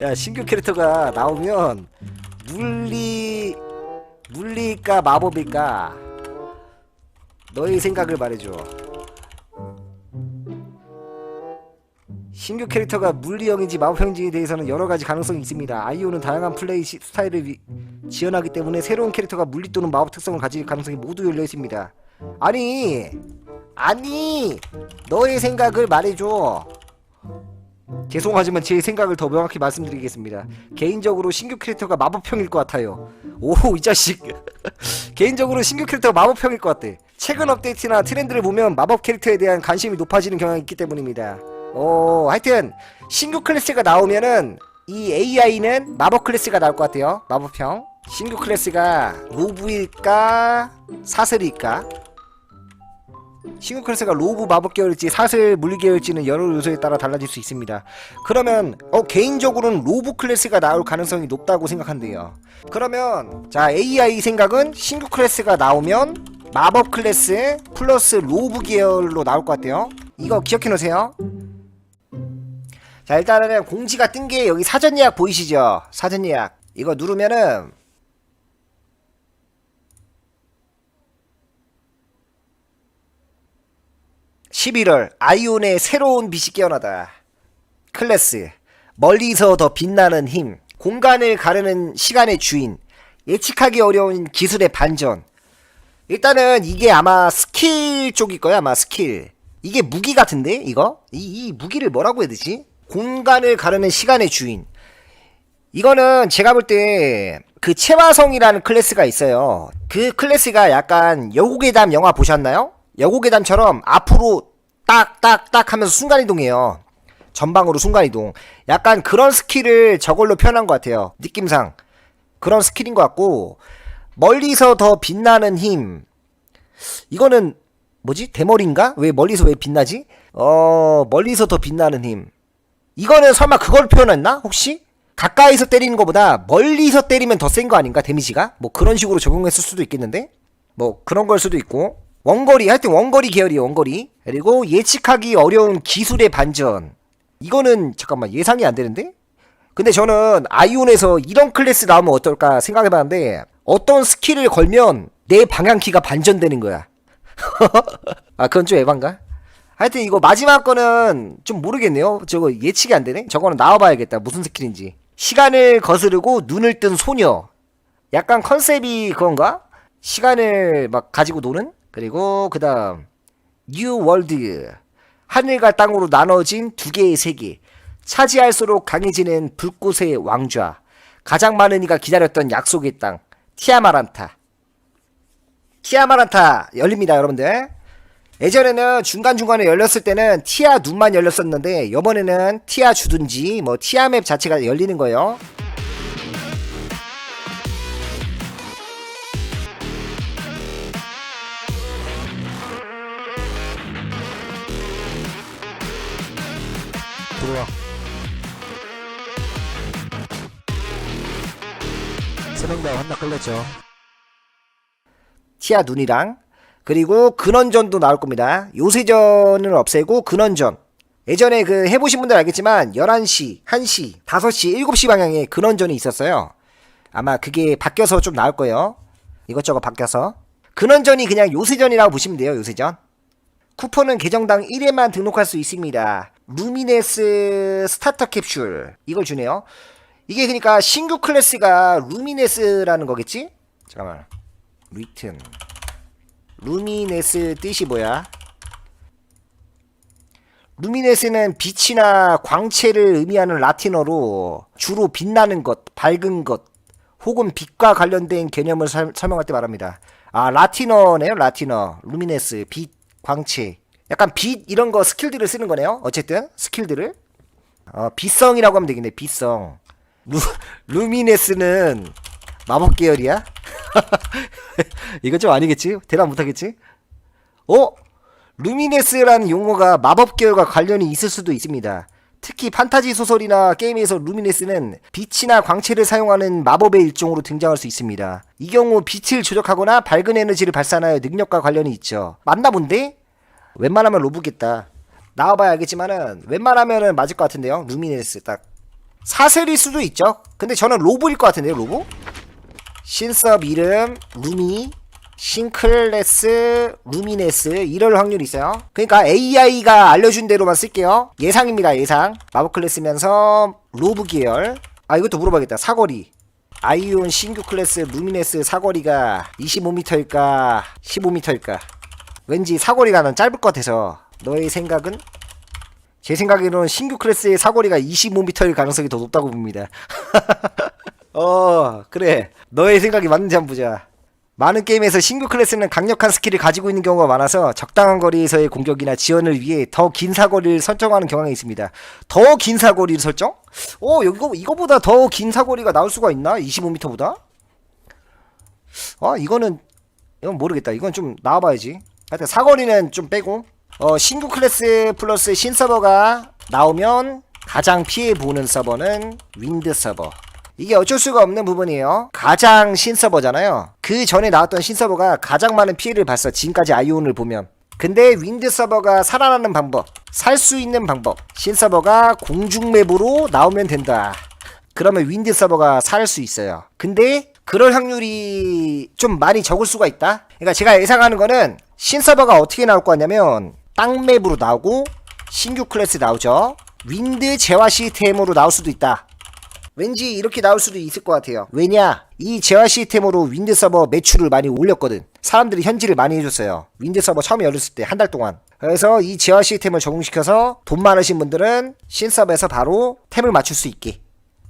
야 신규 캐릭터가 나오면 물리 물리일까 마법일까 너의 생각을 말해줘 신규 캐릭터가 물리형인지 마법형인지에 대해서는 여러 가지 가능성이 있습니다. 아이오는 다양한 플레이 시- 스타일을 위- 지원하기 때문에 새로운 캐릭터가 물리 또는 마법 특성을 가질 가능성이 모두 열려 있습니다. 아니, 아니, 너의 생각을 말해줘. 죄송하지만 제 생각을 더 명확히 말씀드리겠습니다. 개인적으로 신규 캐릭터가 마법형일 것 같아요. 오, 이 자식. 개인적으로 신규 캐릭터가 마법형일 것 같아. 최근 업데이트나 트렌드를 보면 마법 캐릭터에 대한 관심이 높아지는 경향이 있기 때문입니다. 어, 하여튼 신규 클래스가 나오면은 이 AI는 마법 클래스가 나올 것 같아요. 마법형. 신규 클래스가 로브일까 사슬일까? 클래스가 로브 마법 계열일지 사슬 물리 계열일지는 여러 요소에 따라 달라질 수 있습니다. 그러면 어 개인적으로는 로브 클래스가 나올 가능성이 높다고 생각한대요. 그러면 자 AI 생각은 신규 클래스가 나오면 마법 클래스 플러스 로브 계열로 나올 것 같아요. 이거 기억해 놓으세요. 자 일단은 공지가 뜬 게 여기 사전 예약 보이시죠? 사전 예약 이거 누르면은 (11월) 아이온의 새로운 빛이 깨어나다. 클래스 멀리서 더 빛나는 힘 공간을 가르는 시간의 주인 예측하기 어려운 기술의 반전. 일단은 이게 아마 스킬 쪽일 거야 아마 스킬. 이게 무기 같은데 이거? 이, 이 무기를 뭐라고 해야 되지? 공간을 가르는 시간의 주인. 이거는 제가 볼 때 그 채화성이라는 클래스가 있어요. 그 클래스가 약간 여고괴담 영화 보셨나요? 여고괴담처럼 앞으로 딱 딱 딱 하면서 순간이동해요. 전방으로 순간이동. 약간 그런 스킬을 저걸로 표현한 것 같아요. 느낌상. 그런 스킬인 것 같고 멀리서 더 빛나는 힘. 이거는 뭐지? 대머리인가? 왜 멀리서 왜 빛나지? 어 멀리서 더 빛나는 힘. 이거는 설마 그걸 표현했나? 혹시? 가까이서 때리는 것보다 멀리서 때리면 더 센 거 아닌가? 데미지가? 뭐 그런 식으로 적용했을 수도 있겠는데? 뭐 그런 걸 수도 있고 원거리 하여튼 원거리 계열이에요 원거리. 그리고 예측하기 어려운 기술의 반전. 이거는 잠깐만 예상이 안 되는데? 근데 저는 아이온에서 이런 클래스 나오면 어떨까 생각해봤는데 어떤 스킬을 걸면 내 방향키가 반전되는 거야. 아 그건 좀 에반가? 하여튼 이거 마지막 거는 좀 모르겠네요. 저거 예측이 안 되네? 저거는 나와봐야겠다. 무슨 스킬인지. 시간을 거스르고 눈을 뜬 소녀. 약간 컨셉이 그건가? 시간을 막 가지고 노는? 그리고 그 다음 뉴 월드 하늘과 땅으로 나눠진 두 개의 세계. 차지할수록 강해지는 불꽃의 왕좌. 가장 많은 이가 기다렸던 약속의 땅 티아마란타. 티아마란타 열립니다 여러분들. 예전에는 중간중간에 열렸을 때는 티아 눈만 열렸었는데 이번에는 티아 주든지 뭐 티아 맵 자체가 열리는 거예요 혼나 끌렸죠. 티아 눈이랑 그리고 근원전도 나올 겁니다. 요새전을 없애고 근원전. 예전에 그 해보신 분들 알겠지만 11시, 1시, 5시, 7시 방향에 근원전이 있었어요. 아마 그게 바뀌어서 좀 나올 거예요. 이것저것 바뀌어서. 근원전이 그냥 요새전이라고 보시면 돼요 요새전. 쿠폰은 계정당 1회만 등록할 수 있습니다. 루미네스 스타터 캡슐. 이걸 주네요. 이게 그러니까 신규 클래스가 루미네스라는 거겠지? 잠깐만. 리튼. 루미네스 뜻이 뭐야? 루미네스는 빛이나 광채를 의미하는 라틴어로 주로 빛나는 것, 밝은 것, 혹은 빛과 관련된 개념을 설, 설명할 때 말합니다. 아, 라틴어네요, 라틴어. 루미네스, 빛, 광채. 약간 빛 이런 거 스킬들을 쓰는 거네요. 어쨌든 스킬들을. 어, 빛성이라고 하면 되겠네. 빛성. 루, 루미네스는 마법 계열이야? 이건 좀 아니겠지? 대답 못하겠지? 어? 루미네스라는 용어가 마법 계열과 관련이 있을 수도 있습니다. 특히 판타지 소설이나 게임에서 루미네스는 빛이나 광채를 사용하는 마법의 일종으로 등장할 수 있습니다. 이 경우 빛을 조작하거나 밝은 에너지를 발산하여 능력과 관련이 있죠. 맞나 본데? 웬만하면 로브겠다. 나와봐야 알겠지만은 웬만하면은 맞을 것 같은데요. 루미네스 딱 사슬일 수도 있죠. 근데 저는 로브일 것 같은데요, 로브? 신섭 이름, 루미, 싱클레스, 루미네스 이럴 확률이 있어요. 그러니까 AI가 알려준 대로만 쓸게요. 예상입니다, 예상. 마법 클래스면서 로브 계열. 아 이것도 물어봐야겠다. 사거리. 아이온 신규 클래스 루미네스 사거리가 25m일까 15m일까 왠지 사거리가 난 짧을 것 같아서 너의 생각은? 제 생각에는 신규 클래스의 사거리가 25m일 가능성이 더 높다고 봅니다 어 그래 너의 생각이 맞는지 한번 보자 많은 게임에서 신규 클래스는 강력한 스킬을 가지고 있는 경우가 많아서 적당한 거리에서의 공격이나 지원을 위해 더 긴 사거리를 설정하는 경향이 있습니다. 더 긴 사거리를 설정? 어, 이거 이거보다 더 긴 사거리가 나올 수가 있나? 25m보다? 아, 이거는 이건 모르겠다. 이건 좀 나와봐야지. 하여튼 사거리는 좀 빼고 어, 신규 클래스 플러스 신 서버가 나오면 가장 피해 보는 서버는 윈드 서버. 이게 어쩔 수가 없는 부분이에요. 가장 신서버잖아요. 그 전에 나왔던 신서버가 가장 많은 피해를 봤어. 지금까지 아이온을 보면. 근데 윈드 서버가 살아나는 방법, 살 수 있는 방법. 신서버가 공중맵으로 나오면 된다. 그러면 윈드 서버가 살 수 있어요. 근데 그럴 확률이 좀 많이 적을 수가 있다. 그러니까 제가 예상하는 거는 신서버가 어떻게 나올 거 같냐면 땅맵으로 나오고 신규 클래스 나오죠. 윈드 재화 시스템으로 나올 수도 있다. 왠지 이렇게 나올 수도 있을 것 같아요. 왜냐? 이 재화 시스템으로 윈드 서버 매출을 많이 올렸거든. 사람들이 현질을 많이 해줬어요. 윈드 서버 처음에 열렸을 때 한 달 동안. 그래서 이 재화 시스템을 적용시켜서 돈 많으신 분들은 신서버에서 바로 템을 맞출 수 있게.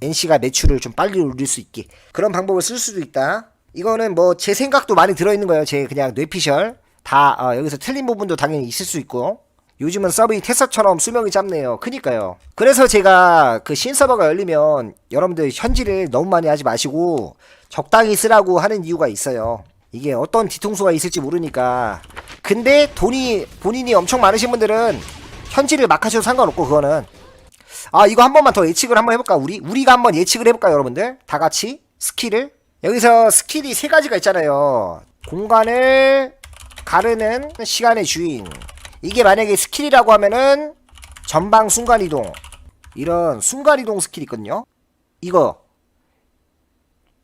NC가 매출을 좀 빨리 올릴 수 있게. 그런 방법을 쓸 수도 있다. 이거는 뭐 제 생각도 많이 들어있는 거예요. 제 그냥 뇌피셜. 다 어, 여기서 틀린 부분도 당연히 있을 수 있고. 요즘은 서버이 테스처럼 수명이 짧네요. 그니까요. 그래서 제가 그 신서버가 열리면 여러분들 현질을 너무 많이 하지 마시고 적당히 쓰라고 하는 이유가 있어요. 이게 어떤 뒤통수가 있을지 모르니까. 근데 돈이 본인이 엄청 많으신 분들은 현질을 막 하셔도 상관없고 그거는 아 이거 한 번만 더 예측을 한번 해볼까 우리 우리가 한번 예측을 해볼까 여러분들 다 같이 스킬을 여기서 스킬이 세 가지가 있잖아요. 공간을 가르는 시간의 주인. 이게 만약에 스킬이라고 하면은 전방 순간이동. 이런 순간이동 스킬 있거든요. 이거.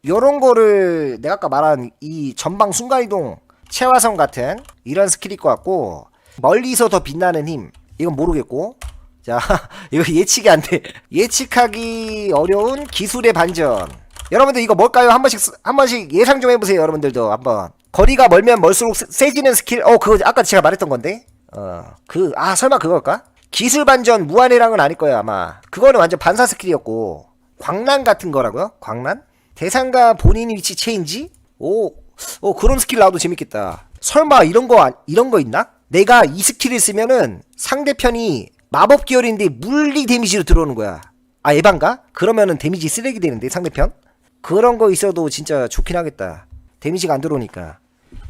요런 거를 내가 아까 말한 이 전방 순간이동 체화성 같은 이런 스킬일 것 같고 멀리서 더 빛나는 힘. 이건 모르겠고. 자 이거 예측이 안 돼. 예측하기 어려운 기술의 반전. 여러분들 이거 뭘까요? 한 번씩 쓰- 한 번씩 예상 좀 해보세요 여러분들도. 한번 거리가 멀면 멀수록 세- 세지는 스킬 어 그거 아까 제가 말했던 건데 어, 그, 아, 설마 그걸까? 기술 반전 무한해랑은 아닐 거야, 아마. 그거는 완전 반사 스킬이었고, 광란 같은 거라고요? 광란? 대상과 본인 위치 체인지? 오, 오, 그런 스킬 나와도 재밌겠다. 설마 이런 거, 안- 이런 거 있나? 내가 이 스킬을 쓰면은 상대편이 마법 계열인데 물리 데미지로 들어오는 거야. 아, 에반가? 그러면은 데미지 쓰레기 되는데, 상대편? 그런 거 있어도 진짜 좋긴 하겠다. 데미지가 안 들어오니까.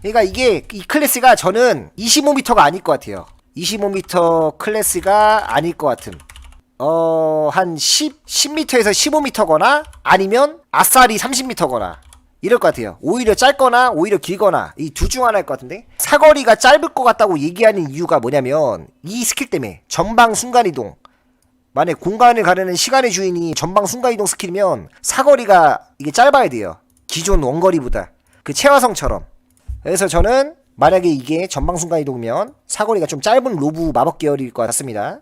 그러니까 이게 이 클래스가 저는 25m가 아닐 것 같아요. 25m 클래스가 아닐 것 같음. 어, 한 10, 10m에서 15m거나 아니면 아싸리 30m거나 이럴 것 같아요. 오히려 짧거나 오히려 길거나 이 둘 중 하나일 것 같은데 사거리가 짧을 것 같다고 얘기하는 이유가 뭐냐면 이 스킬 때문에 전방 순간이동 만약 공간을 가르는 시간의 주인이 전방 순간이동 스킬이면 사거리가 이게 짧아야 돼요. 기존 원거리보다 그 체화성처럼 그래서 저는 만약에 이게 전방 순간 이동이면 사거리가 좀 짧은 로브 마법 계열일 것 같습니다.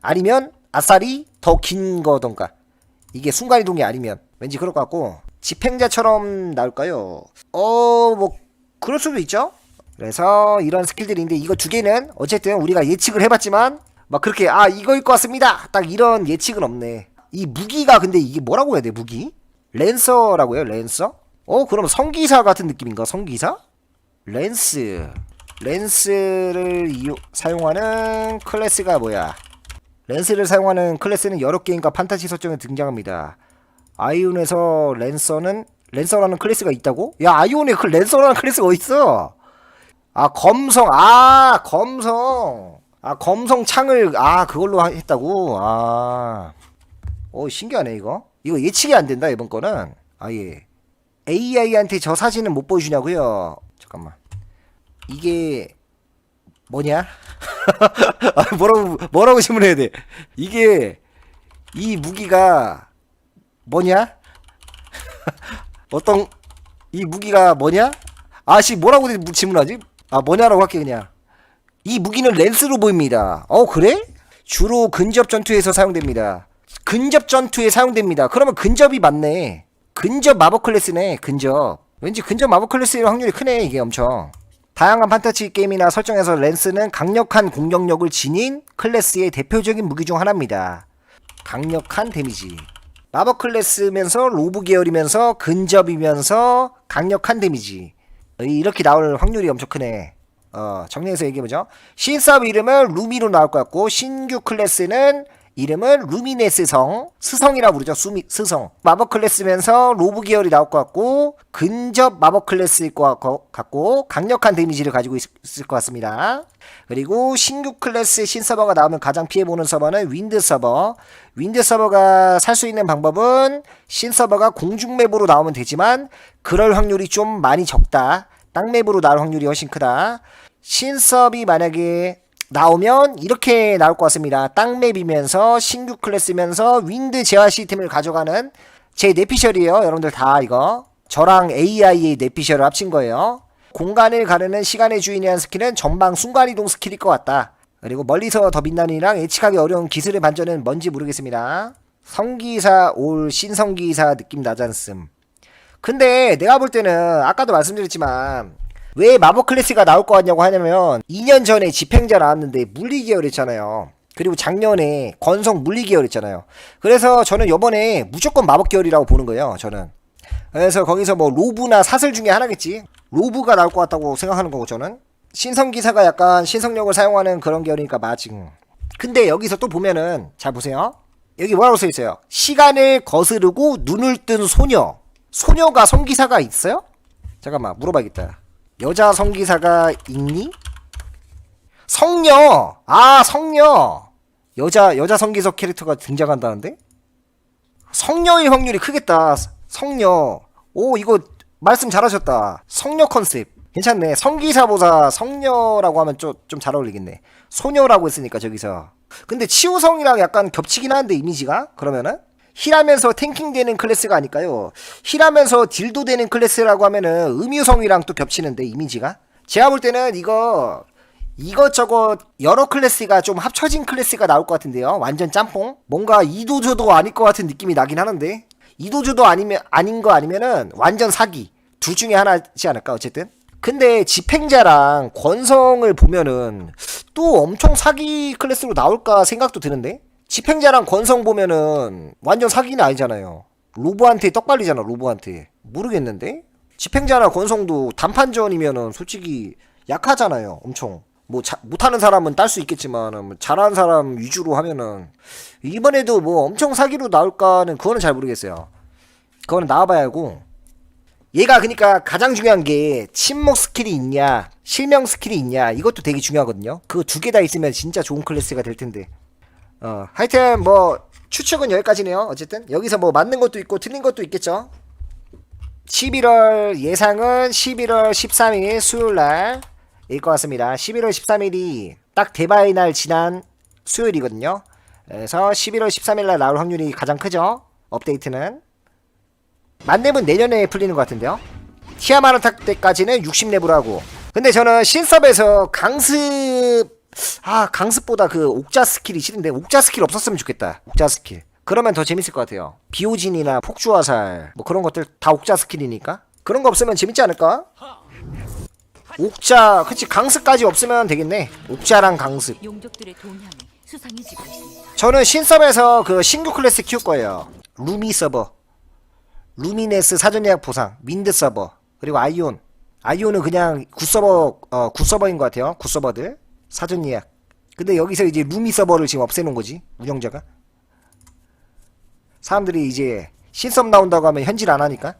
아니면 아싸리 더 긴 거던가. 이게 순간 이동이 아니면 왠지 그럴 것 같고 집행자처럼 나올까요? 어, 뭐 그럴 수도 있죠. 그래서 이런 스킬들인데 이거 두 개는 어쨌든 우리가 예측을 해봤지만 막 그렇게 아 이거일 것 같습니다. 딱 이런 예측은 없네. 이 무기가 근데 이게 뭐라고 해야 돼 무기? 랜서라고 해요 랜서? 어 그럼 성기사 같은 느낌인가 성기사? 랜스. 랜스를 이용, 사용하는 클래스가 뭐야? 랜스를 사용하는 클래스는 여러 게임과 판타지 설정에 등장합니다. 아이온에서 랜서는 랜서라는 클래스가 있다고? 야 아이온에 그 랜서라는 클래스가 어딨어? 아 검성 아 검성. 아 검성 창을 아 그걸로 하- 했다고? 아어 신기하네 이거. 이거 예측이 안 된다 이번 거는. 아예. AI한테 저 사진은 못 보여주냐고요 잠깐만 이게 뭐냐 아 뭐라고 뭐라고 질문해야 돼 이게 이 무기가 뭐냐? 어떤 이 무기가 뭐냐? 아씨 뭐라고 질문하지? 아 뭐냐라고 할게 그냥. 이 무기는 랜스로 보입니다. 어 그래? 주로 근접 전투에서 사용됩니다. 근접 전투에 사용됩니다. 그러면 근접이 맞네. 근접 마법 클래스네. 근접. 왠지 근접 마법 클래스일 확률이 크네 이게 엄청. 다양한 판타지 게임이나 설정에서 랜스는 강력한 공격력을 지닌 클래스의 대표적인 무기 중 하나입니다. 강력한 데미지. 마법 클래스면서 로브 계열이면서 근접이면서 강력한 데미지. 이렇게 나올 확률이 엄청 크네. 어, 정리해서 얘기해보죠. 신서브 이름은 루미로 나올 것 같고, 신규 클래스는 이름은 루미네스성, 스성이라고 부르죠. 수미, 스성. 마법 클래스면서 로브 계열이 나올 것 같고, 근접 마법 클래스일 것 같고, 강력한 데미지를 가지고 있, 있을 것 같습니다. 그리고 신규 클래스 신서버가 나오면 가장 피해보는 서버는 윈드 서버. 윈드 서버가 살 수 있는 방법은 신서버가 공중맵으로 나오면 되지만, 그럴 확률이 좀 많이 적다. 땅맵으로 나올 확률이 훨씬 크다. 신섭이 만약에 나오면 이렇게 나올 것 같습니다. 땅맵이면서 신규 클래스면서 윈드 제화 시스템을 가져가는 제 내피셜이에요. 여러분들 다 이거. 저랑 AI의 내피셜을 합친 거예요. 공간을 가르는 시간의 주인이라는 스킬은 전방 순간이동 스킬일 것 같다. 그리고 멀리서 더 빛나는이랑 예측하기 어려운 기술의 반전은 뭔지 모르겠습니다. 성기사 올 신성기사 느낌 나지 않음. 근데 내가 볼 때는 아까도 말씀드렸지만 왜 마법 클래스가 나올 것 같냐고 하냐면 2년 전에 집행자 나왔는데 물리 계열이었잖아요. 그리고 작년에 건성 물리 계열이었잖아요. 그래서 저는 요번에 무조건 마법 계열이라고 보는 거예요. 저는. 그래서 거기서 뭐 로브나 사슬 중에 하나겠지. 로브가 나올 것 같다고 생각하는 거고 저는. 신성 기사가 약간 신성력을 사용하는 그런 계열이니까 맞지. 근데 여기서 또 보면은 잘 보세요. 여기 뭐라고 써 있어요? 시간을 거스르고 눈을 뜬 소녀. 소녀가 성기사가 있어요? 잠깐만 물어봐야겠다. 여자 성기사가 있니? 성녀. 아 성녀. 여자 여자 성기사 캐릭터가 등장한다는데? 성녀의 확률이 크겠다. 성녀. 오 이거 말씀 잘하셨다. 성녀 컨셉. 괜찮네. 성기사보다 성녀라고 하면 좀좀잘 어울리겠네. 소녀라고 했으니까 저기서. 근데 치우성이랑 약간 겹치긴 하는데 이미지가 그러면은 힐하면서 탱킹 되는 클래스가 아닐까요? 힐하면서 딜도 되는 클래스라고 하면은 음유성이랑 또 겹치는데 이미지가 제가 볼 때는 이거 이것저것 여러 클래스가 좀 합쳐진 클래스가 나올 것 같은데요. 완전 짬뽕. 뭔가 이도저도 아닐 것 같은 느낌이 나긴 하는데 이도저도 아니면 아닌 거 아니면은 완전 사기. 둘 중에 하나지 않을까 어쨌든. 근데 집행자랑 권성을 보면은 또 엄청 사기 클래스로 나올까 생각도 드는데 집행자랑 권성 보면은 완전 사기는 아니잖아요. 로브한테 떡발리잖아 로브한테. 모르겠는데? 집행자나 권성도 단판전이면은 솔직히 약하잖아요 엄청. 뭐 자, 못하는 사람은 딸 수 있겠지만 뭐 잘하는 사람 위주로 하면은 이번에도 뭐 엄청 사기로 나올까는 그거는 잘 모르겠어요. 그거는 나와봐야 하고. 얘가 그니까 가장 중요한 게 침묵 스킬이 있냐 실명 스킬이 있냐 이것도 되게 중요하거든요. 그거 두개 다 있으면 진짜 좋은 클래스가 될 텐데 어 하여튼 뭐 추측은 여기까지네요. 어쨌든 여기서 뭐 맞는 것도 있고 틀린 것도 있겠죠. 11월 예상은 11월 13일 수요일 날 일 것 같습니다. 11월 13일이 딱 대바의 날 지난 수요일이거든요. 그래서 11월 13일 날 나올 확률이 가장 크죠. 업데이트는. 만렙은 내년에 풀리는 것 같은데요. 티아마르탁 때까지는 60렙으로 하고. 근데 저는 신섭에서 강습 아 강습보다 그 옥자 스킬이 싫은데 옥자 스킬 없었으면 좋겠다. 옥자 스킬. 그러면 더 재밌을 것 같아요. 비오진이나 폭주화살 뭐 그런 것들 다 옥자 스킬이니까 그런 거 없으면 재밌지 않을까? 옥자 그치 강습까지 없으면 되겠네. 옥자랑 강습. 용족들의 동향이 수상해지고 있습니다. 저는 신섭에서 그 신규 클래스 키울 거예요. 루미 서버. 루미네스 사전 예약 보상, 윈드 서버, 그리고 아이온. 아이온은 그냥 굿서버, 어, 굿서버인 것 같아요. 굿서버들. 사전 예약. 근데 여기서 이제 루미 서버를 지금 없애놓은 거지. 운영자가. 사람들이 이제 신섭 나온다고 하면 현질 안 하니까.